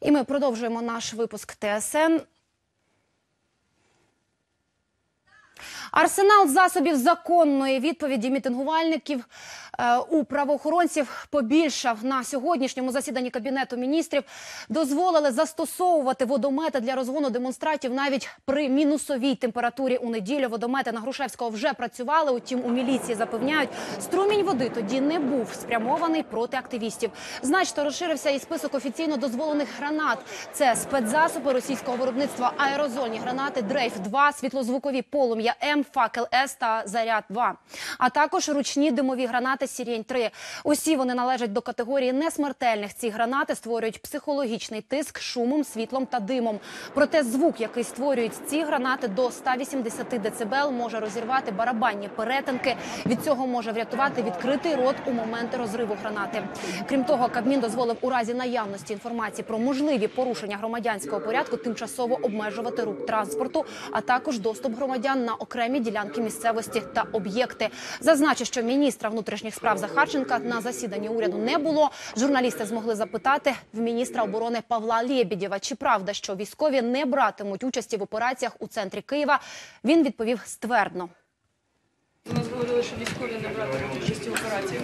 І ми продовжуємо наш випуск ТСН. Арсенал засобів законної відповіді мітингувальників е, у правоохоронців побільшав на сьогоднішньому засіданні кабінету міністрів. Дозволили застосовувати водомети для розгону демонстратів навіть при мінусовій температурі у неділю. Водомети на Грушевського вже працювали. Утім, у міліції запевняють, струмінь води тоді не був спрямований проти активістів. Значно розширився і список офіційно дозволених гранат. Це спецзасоби російського виробництва, аерозольні гранати, дрейф 2 світлозвукові полум'я М, факел С та заряд 2 а також ручні димові гранати Сірєнь 3 Усі вони належать до категорії несмертельних. Ці гранати створюють психологічний тиск шумом, світлом та димом. Проте звук, який створюють ці гранати до 180 дБ, може розірвати барабанні перетинки. Від цього може врятувати відкритий рот у моменти розриву гранати. Крім того, Кабмін дозволив у разі наявності інформації про можливі порушення громадянського порядку тимчасово обмежувати рух транспорту, а також доступ громадян на окремі ділянки місцевості та об'єкти. Зазначу, що міністра внутрішніх справ Захарченка на засіданні уряду не було. Журналісти змогли запитати в міністра оборони Павла Лєбідєва, чи правда, що військові не братимуть участі в операціях у центрі Києва. Він відповів ствердно. У нас говорили, що військові не братимуть участі в операції.